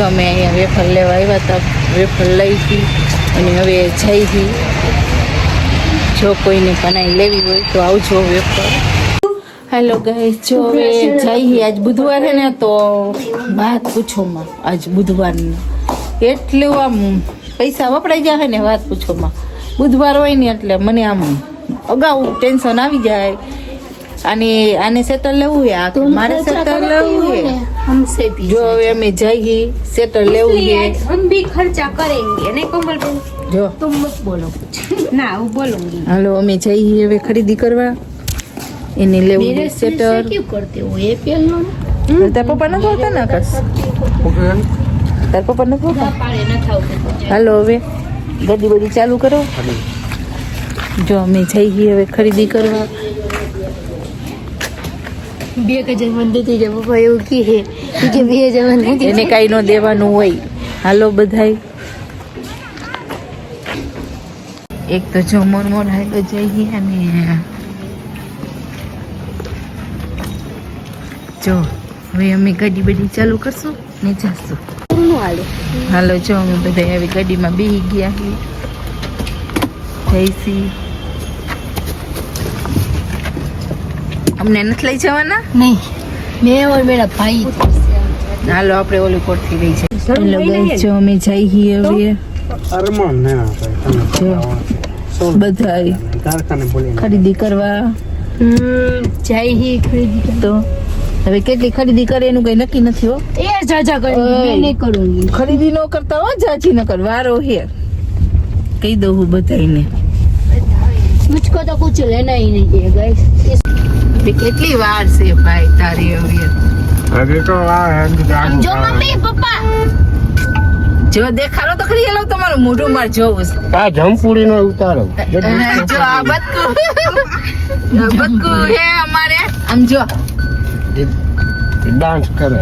તો અમે અહીંયા વેફર લેવા આવ્યા હતા. વેફર લઈ હતી અને હવે જઈ હતી જો કોઈને બનાવી લેવી હોય તો આવજો વેફર. હેલો ગાઈસ જો હવે જઈ આજ બુધવાર છે ને તો વાત પૂછોમાં આજ બુધવારનું. એટલું આમ પૈસા વપરાઈ જાય ને વાત પૂછોમાં બુધવાર હોય ને એટલે મને આમ અગાઉ ટેન્શન આવી જાય. અને આને સેટલ લેવું છે આ મારે સેટલ લેવું છે हमसे भी જો હવે અમે જઈએ સેટલ લેવું इसलिए છે हम भी खर्चा करेंगे नहीं कोमल बहन જો तुम मत बोलो कुछ ना वो बोलूंगी હાલો અમે જઈએ હવે ખરીદી કરવા એને લેવું मेरे છે से સેટર क्यों करते हो ये पहन लो ना તાર પપ્પા નથી હોતા ને આકાશ તાર પપ્પા નથી હોતા પાડે ન થાવ હાલો હવે ગાડી બધી ચાલુ કરો જો અમે જઈએ હવે ખરીદી કરવા બે હજાર છે, પપ્પા એવું કહે કે બે હજાર એને કાંઈ ન દેવાનું હોય. હાલો બધાય. એક તો જો મોર મોર હાલો જઈએ અને જો, હવે અમે ગાડી બધી ચાલુ કરશું ને જશું. હાલો, જો અમે બધા આવી ગાડીમાં બેસી ગયા છીએ. અમને નથી લઈ જવાના? નહીં. મેં ઓર મેરા ભાઈ. હાલો આપણે ઓલી કોટથી ગઈ છે હેલો ગાઈસ જો અમે જઈ હી હવે. અરમાન ના ભાઈ બધા ખરીદી કરવા. જય હી ખરીદી તો હવે કેટલી ખરીદી કરે એનું કઈ નક્કી નથી હો. એ જાજા કરી. નહીં કરું. ખરીદી ન કરતા હો જાજી ન કર. વારો હે. કહી દઉં હું બધાને મુજકો તો કુછ લેના હી નહીં ગાઈસ કેટલી વાર છે ભાઈ તારી હવે હજી તો જો મમ્મી પપ્પા. જો દેખાડો તો ખરી એલો તમારું મોઢું માર જોવું આ જમપુરી નો ઉતારો જો આ બતકુ બતકુ હે અમારે. આમ જો. ડાન્સ કરે.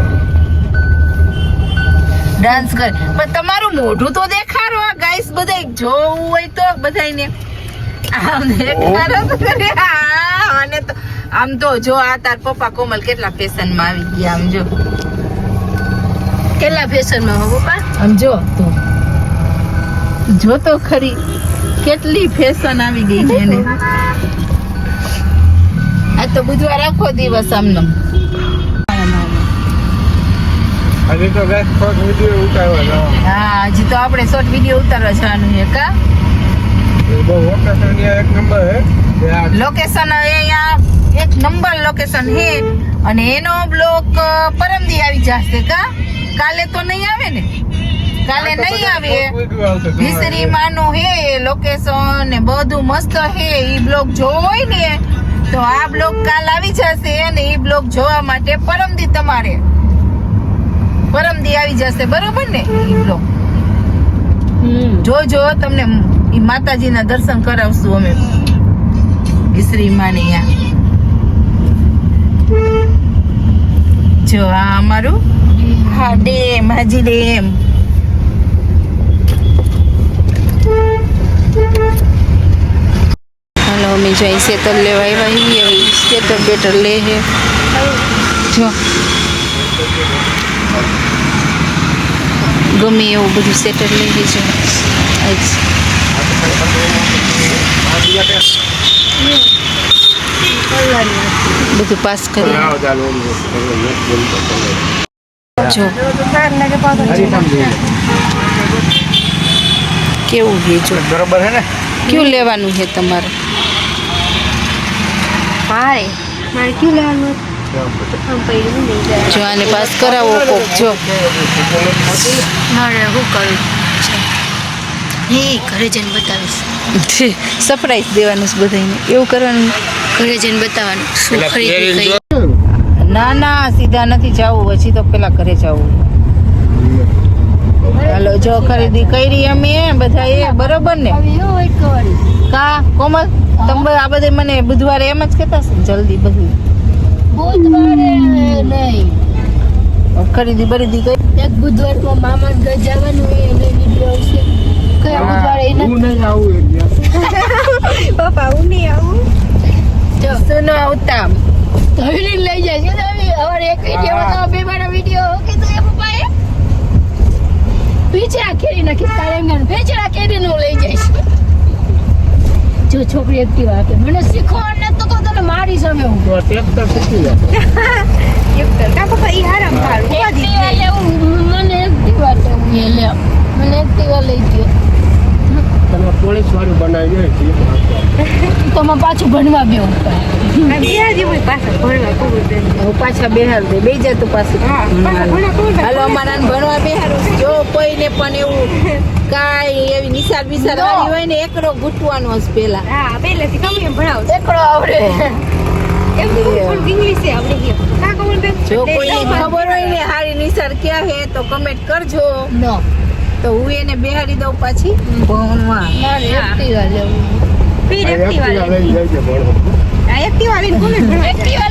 ડાન્સ કરે. પણ તમારું મોઢું તો દેખાડો આ ગાઈસ બધા જોવું હોય તો બધાને આમ દેખાડો તો કરે આ અને તો આમ તો જો આ તાર પપ્પા કોમલ કેટલા ફેશનમાં આવી ગયા આમ જો. કેટલા ફેશનમાં પપ્પા? આમ જો તો. જો તો ખરી. કેટલી ફેશન આવી ગઈ છે એને. આ તો બુધવાર આખો દિવસ આમનો. હજી તો ગાઈસ હા. હજી તો આપણે શોર્ટ વિડિયો ઉતારવા જવાનું છે કા? નંબર લોકેશન અહીંયા એક નંબર લોકેશન હે. અને એનો બ્લોક પરમદી આવી જશે કા? કાલે તો નહીં આવે ને? કાલે નહીં આવે. વિસરી માનું હે લોકેશન ને બધું મસ્ત હે. ઈ બ્લોગ જોવો હોય ને તો આ બ્લોગ કાલ આવી જશે અને ઈ બ્લોગ જોવા માટે પરમદી તમારે. પરમદી આવી જશે બરોબર ને? ઈ બ્લોગ જોજો તમને ઈ માતાજીના દર્શન કરાવશું અમે. વિસરી માને અહીંયા જો, આ અમારું હા, ડેમ, હાજી ડેમ. હાલો, અમે જઈ સેતર લેવા આવ્યા હવે સેતર બેટર લે છે જો. ગમે એવું બધું સેટર લઈ લેજો આજ બધું પાસ કરી. જો. કેવું છે જો? બરોબર હે ને? કયું લેવાનું છે તમારે? હાય મારે કયું લેવાનું જો આને પાસ કરાવો કોક જો. મારે શું કરવું હે ઘરે જઈને બતાવીશ. સરપ્રાઈઝ દેવાનું છે બધાને એવું કરવાનું ઘરે જઈને બતાવવાનું. શું ખરીદી ના ના સીધા નથી જવું. પછી તો પેલા ઘરે જવું. હાલો જો ખરીદી કરી અમે બધા એ બરોબર ને? કા કોમલ તમે આ બધે મને બુધવારે એમ જ કહેતા છે જલ્દી બધું. બુધવારે નહીં. ખરીદી બરીદી કરી. એક બુધવારમાં મામા ઘર જવાનું એ એને વીડિયો આવશે. કયા બુધવારે એને હું નહીં આવું એટલે. પપ્પા હું નહીં આવું. સુનો ઉત્તમ. ધવીને લઈ જાય છે તમે હવે એક વિડિયો બતાવો બે મારા વિડિયો કે તો એ પપ્પાએ પીછા કેરી ના એમ કહેવાનું, ભેજડા કેરીનો લઈ જઈશ જો છોકરી એક્ટિવા આપે. મને શીખો ને તો કહું તને મારી સામે હું તો ટ્રેક્ટર શીખી જા એક્ટિવા લેવું મને એક્ટિવા લેવું એ લે. મને એક્ટિવા લઈ ગયો તમે પોલીસ વાળું બનાવી દે તો માં પાછું ભણવા બેવું હું પાછા બેહાર દે બે જા પાછું. હાલો અમારા ભણવા બેહારું જો કોઈને પણ એવું કાંઈ એવી નિશાળ બિશાળ વાળી હોય ને એકડો ઘૂંટવાનો જ પેલા. એકડો આવડે. જો કોઈ ખબર હોય ને હારી નિશાળ ક્યાં હે તો કમેન્ટ કરજો. નો. તો હું એને બેહાડી દઉં પાછી ભણવા. મારે એક્ટિવા લેવું એક્ટિવા લઈ જાય. છે ભણો એક્ટિવા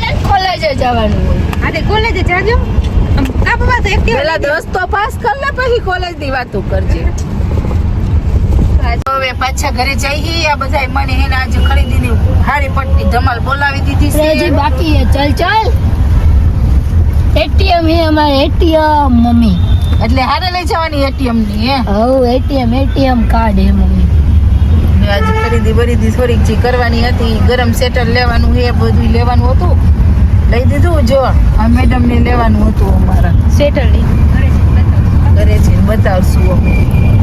લઈને કોલેજે જવાનું હોય પેલા દસ તો પાસ કર લે પછી કોલેજની વાતો કરજે. હવે પાછા ઘરે જઈએ આ બધા મને એને આજે ખરીદીની હારી પટ્ટી ધમાલ બોલાવી દીધી છે. બાકી હે ચલ ચલ. એટીએમ હે અમારે એટીએમ મમ્મી. એટલે હારે લઈ જવાની એટીએમની હે? હવ એટીએમ એટીએમ કાર્ડ હે મમ્મી. ને આજે ખરીદી બરીદી થોડીક જે કરવાની હતી ગરમ સેટર લેવાનું હે બધું લેવાનું હતું. લઈ દીધું જો આ મેડમ ને લેવાનું હતું અમારા. સેટલ ઘરે છે બતાવશું. અમે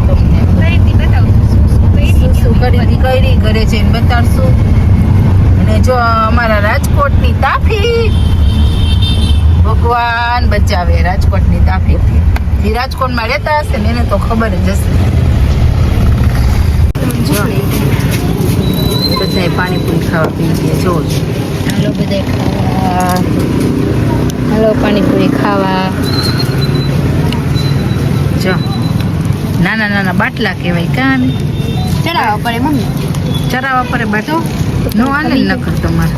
તમને. શું ખરીદી કરી ઘરે. જઈને બતાડશું અને જો અમારા રાજકોટની તાફી. ભગવાન બચાવે રાજકોટની તાફીથી જે રાજકોટમાં રહેતા હશે ને એને તો ખબર જ હશે. જો બધાય પાણીપુરી ખાવા પી ગયા જો. હાલો બધા ખાવા. હાલો પાણીપુરી ખાવા. જો. નાના નાના બાટલા કહેવાય કાન. ચડાવવા પડે મમ્મી. ચરાવવા પડે બાટલો. નો આનંદ ન કરતો મારે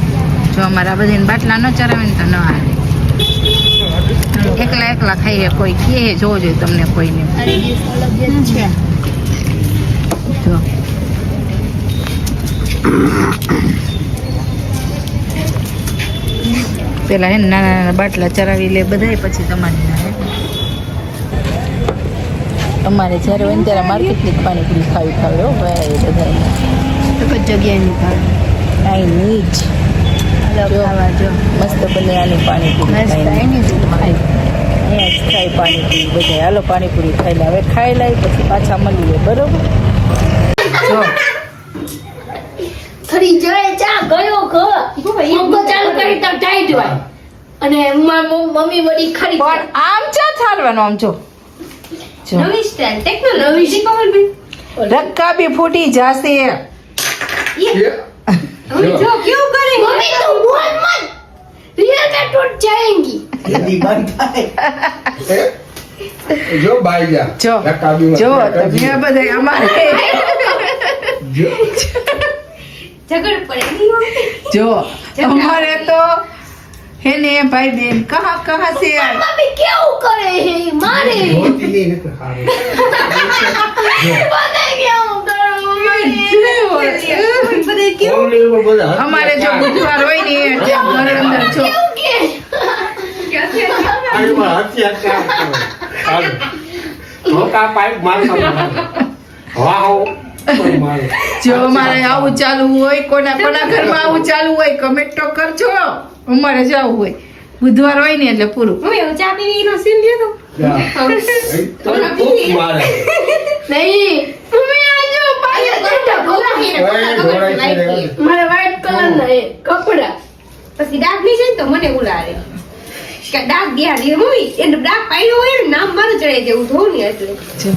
જો અમારા બધાને બાટલા ન ચરાવે ને તો ન હાલે. એકલા એકલા ખાઈએ કોઈ કહે જોજો તમને કોઈને. જ. પેલા હે નાના નાના બાટલા ચરાવી લે બધાય પછી તમારી ના અમારે જ્યારે હોય ને ત્યારે માર્કેટની જ પાણીપુરી ખાવી ખાવે હો ભાઈ બધાને એક જ જગ્યાએ આઈ જો. ખાવા જો. મસ્ત બને પાણીપુરી અહીંયા ખાય પાણીપુરી બધા હાલો પાણીપુરી ખાઈ લે. હવે ખાઈ લાવી પછી પાછા મળીએ. બરોબર? જો. ખરી જાય ચા ગયો ઘર પંખો ચાલુ કરી તો અને મમ્મી વળી ખરી પણ આમ ચા થારવાનું આમ જો. નવી ટેકનોલોજી. બી ફૂટી જશે. Hindi bantay. Eh? જો બાઈ જા જો જો તમે આ બધા અમારે જો ઝઘડ પડે જો અમારે તો હે ને ભાઈ બેન કહા કહા સે મમ્મી કેવું કરે હે મારે બોલતી ને હારે બધા કેવું કરો અમારે જો બુધવાર હોય ને ઘર અંદર છો પાણીમાં કપડા. પછી ડાર્કની છે તો મને કે ડાઘ ગયા દે મમ્મી એને ડાઘ પાડ્યો હોય ને નામ મારું ચડે જેવું ધોવું ને એટલે જો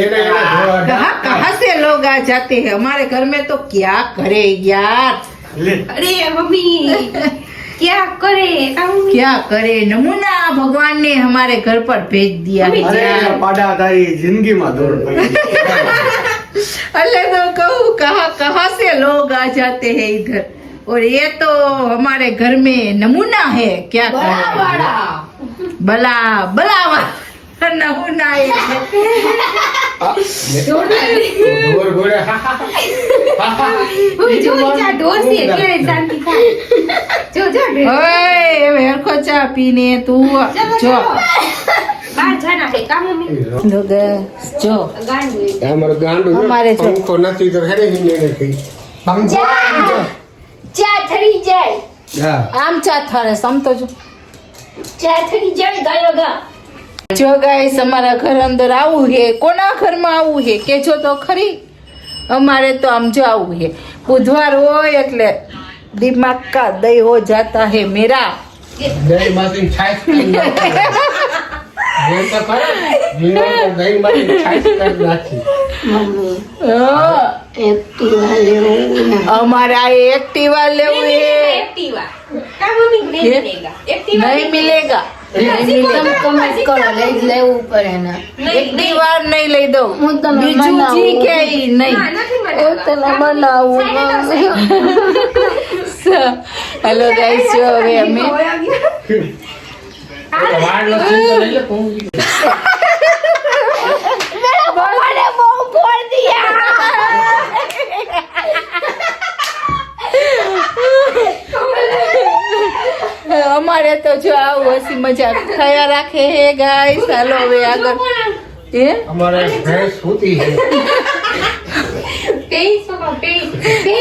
એને એને ધોવા कहाँ कहाँ से लोग आ जाते हैं हमारे घर में तो क्या करे यार લે. અરે મમ્મી क्या करे કામ क्या करे नमूना भगवान ने हमारे घर पर भेज दिया मम्मी, है અરે यार। પાડા તારી જિંદગીમાં દોર પડી अल्लाह तो कहूँ कहाँ कहाँ से लोग आ जाते हैं इधर और ये तो हमारे घर में नमूना है क्या બડા करे બડા बला बला वाला नमूना है આ, લે. ઢોર ઘોડે હા, હા, હા, હા. મમ્મી જો ચા ઢોસી એટલે શાંતિ થાય જો જો ઓય હવે હરખો ચા પીને તું જો બહાર જાના છે કામ મમ્મી જો guys, જો ગાંડું એ. અમારે ગાંડું છે. અમારે જો. પંખો નથી તો હેરે હિંગે નથી પંખો ઠરી જાય. હા. આમ ચા થરે સમતો જો. ચા થરી જાય ગાયો ગા. જો ગાઈસ અમારા ઘર અંદર આવું હે કોના ઘરમાં આવું હે? કે જો તો ખરી. અમારે તો આમ જો આવું હે. બુધવાર હોય એટલે દિમાગ કા દઈ હો જાતા હે મેરા. કરી છાશ કરી નાખી. અમારે આ એક્ટિવા લેવું એ એક્ટિવા. નહીં? મિલેગા એક્ટિવા નહીં કમેન્ટ કરો લઈ લેવું પડે ને એક્ટિવા નહીં લઈ દઉં. હું તમને બીજું. જી કે નહીં. હું તને બનાવું હેલો ગાઈસ જો હવે અમે અમારે તો જો આવું હસી મજાક થયા રાખે હે ગાય ચાલો હવે આગળ. હે? અમારે ભેંસ સૂતી પેઈસ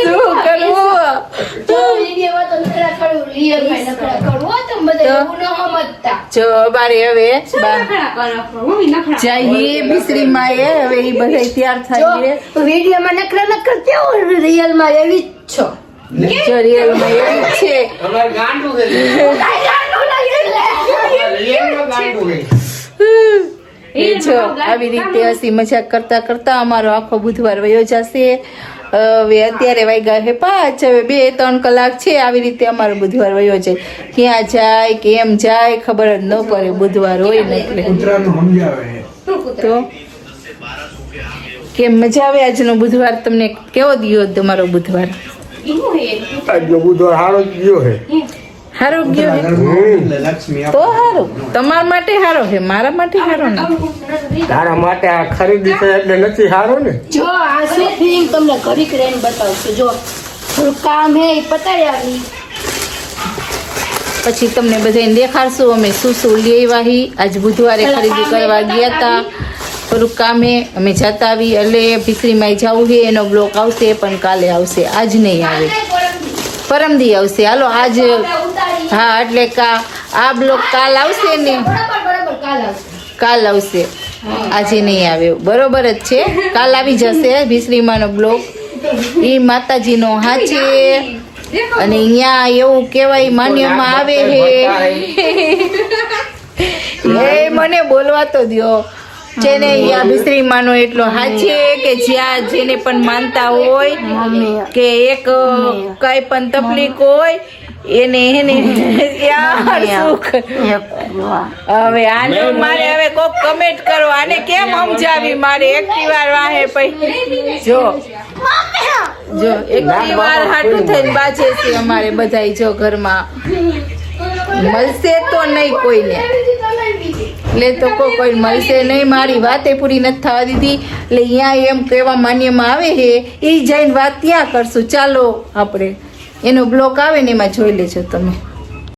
શું કરું? જો અમારે હવે નખરા નખરા જઈએ મિશ્રીમાં એ હવે એ બધા તૈયાર જો થાય વિડીયોમાં નખરા ન કરતી હું રિયલમાં એવી જ છો? જો રિયલમાં એવી જ છે. અમારે ગાંડું છે. અમારે રિયલમાં ગાંડું છે એ જો આવી રીતે હસી મજાક કરતા કરતા અમારો આખો બુધવાર વયો જશે. હવે અત્યારે વાગ્યા છે પાંચ હવે બે ત્રણ કલાક છે આવી રીતે અમારો બુધવાર વયો છે. ક્યાં જાય કેમ જાય ખબર જ ન પડે બુધવાર હોય ને એટલે. તો? કેમ મજા આવે આજનો બુધવાર? તમને કેવો દિયો તમારો બુધવાર? આજનો બુધવાર સારો જ ગયો છે સારો ગયો હે? તો સારું તમારા માટે સારો છે મારા માટે હારો ને? તારા માટે આ ખરીદી છે એટલે નથી હારો ને? જો આ શું ફિલ્મ તમને ઘડીક કરીને બતાવશું. જો થોડું કામ હે એ પતાવી આવી. પછી તમને બધાને દેખાડશું અમે શું શું લેવા હી? આજ બુધવારે ખરીદી કરવા ગયા હતા થોડુંક કામે અમે જતા આવી. એટલે ભીખરીમાં જવું છે એનો બ્લોક આવશે પણ કાલે આવશે. આજ નહીં આવે. પરમદી આવશે. હાલો આજ હા એટલે કા આ બ્લોક કાલ આવશે ને? બરાબર બરાબર કાલ આવશે. આજે નહીં આવ્યો. બરોબર જ છે. કાલ આવી જશે ભીસરીમાનો બ્લોક. એ માતાજીનો હાચે. અને અહીંયા એવું કહેવાય માન્યમાં આવે હે. એ મને બોલવા તો દ્યો. જેને અહીંયા ભીસરી માનો એટલો હાચે કે જ્યાં જેને પણ માનતા હોય કે એક કઈ પણ તકલીફ હોય એને એને યાર શું હવે આને મારે હવે કોક કમેન્ટ કરો. આને કેમ સમજાવી મારે? એકટી વાર વાહે પછી જો. જો એકટી વાર હાટું થઈને બાજે છે અમારે બધાય જો ઘરમાં. મળશે તો નહીં કોઈને. એટલે તો કો કોઈ મળશે નહીં. મારી વાતે પૂરી નથી થવા દીધી. એટલે અહીંયા એમ કહેવા માન્યમાં આવે છે. એ જઈને વાત ત્યાં કરશું. ચાલો આપણે. એનો બ્લોક આવે ને એમાં જોઈ લેજો તમે.